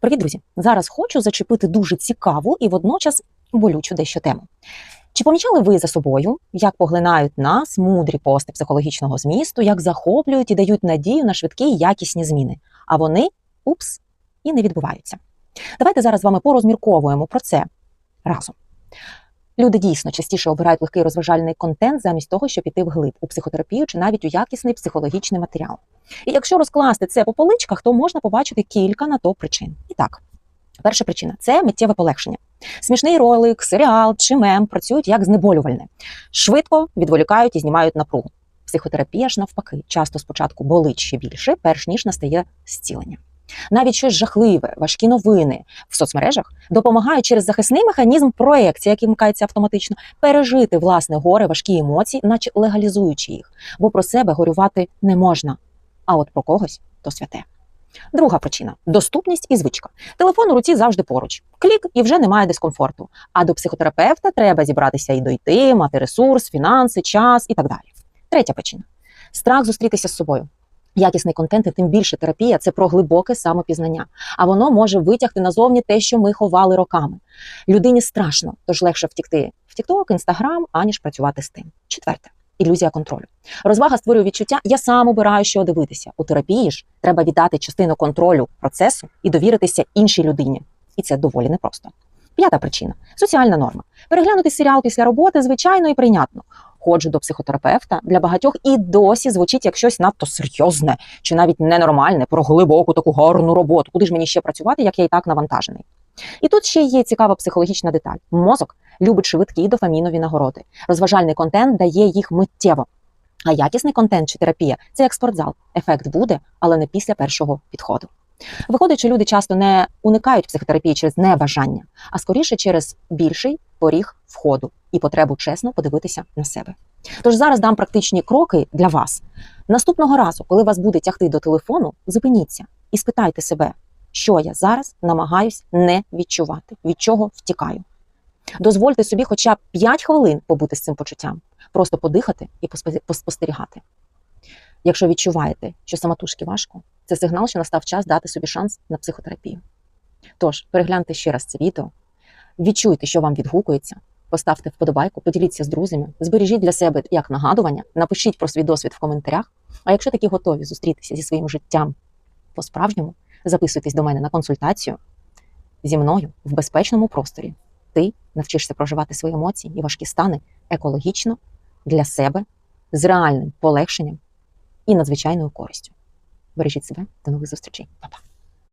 Привіт, друзі! Зараз хочу зачепити дуже цікаву і водночас болючу дещо тему. Чи помічали ви за собою, як поглинають нас мудрі пости психологічного змісту, як захоплюють і дають надію на швидкі і якісні зміни? А вони упс і не відбуваються. Давайте зараз з вами порозмірковуємо про це разом. Люди дійсно частіше обирають легкий розважальний контент замість того, щоб іти вглиб у психотерапію чи навіть у якісний психологічний матеріал. І якщо розкласти це по поличках, то можна побачити кілька на то причин. І так, перша причина це миттєве полегшення. Смішний ролик, серіал чи мем працюють як знеболювальне, швидко відволікають і знімають напругу. Психотерапія ж навпаки, часто спочатку болить ще більше, перш ніж настає зцілення. Навіть щось жахливе, важкі новини в соцмережах допомагають через захисний механізм проекції, який вмикається автоматично, пережити власне горе, важкі емоції, наче легалізуючи їх, бо про себе горювати не можна. А от про когось то святе. Друга причина доступність і звичка. Телефон у руці завжди поруч. Клік і вже немає дискомфорту. А до психотерапевта треба зібратися і дойти, мати ресурс, фінанси, час і так далі. Третя причина страх зустрітися з собою. Якісний контент, і тим більше терапія це про глибоке самопізнання, а воно може витягти назовні те, що ми ховали роками. Людині страшно, тож легше втікти в TikTok, Instagram, аніж працювати з тим. Четверте ілюзія контролю. Розвага створює відчуття, я сам обираю, що дивитися. У терапії ж треба віддати частину контролю процесу і довіритися іншій людині. І це доволі непросто. П'ята причина соціальна норма. Переглянути серіал після роботи, звичайно і прийнятно. Ходжу до психотерапевта для багатьох і досі звучить як щось надто серйозне чи навіть ненормальне про глибоку таку гарну роботу. Куди ж мені ще працювати, як я і так навантажений? І тут ще є цікава психологічна деталь: мозок любить швидкі дофамінові нагороди. Розважальний контент дає їх миттєво. А якісний контент чи терапія це як спортзал. Ефект буде, але не після першого підходу. Виходить, що люди часто не уникають психотерапії через небажання, а скоріше через більший поріг входу і потребу чесно подивитися на себе. Тож зараз дам практичні кроки для вас. Наступного разу, коли вас буде тягти до телефону, зупиніться і спитайте себе, що я зараз намагаюсь не відчувати, від чого втікаю. Дозвольте собі хоча б 5 хвилин побути з цим почуттям, просто подихати і поспостерігати. Якщо відчуваєте, що самотужки важко, це сигнал, що настав час дати собі шанс на психотерапію. Тож, перегляньте ще раз це відео, відчуйте, що вам відгукується, поставте вподобайку, поділіться з друзями, збережіть для себе як нагадування, напишіть про свій досвід в коментарях. А якщо такі готові зустрітися зі своїм життям по-справжньому, записуйтесь до мене на консультацію зі мною в безпечному просторі. Ти навчишся проживати свої емоції і важкі стани екологічно для себе з реальним полегшенням і надзвичайною користю. Бережіть себе, до нових зустрічей, Па-па.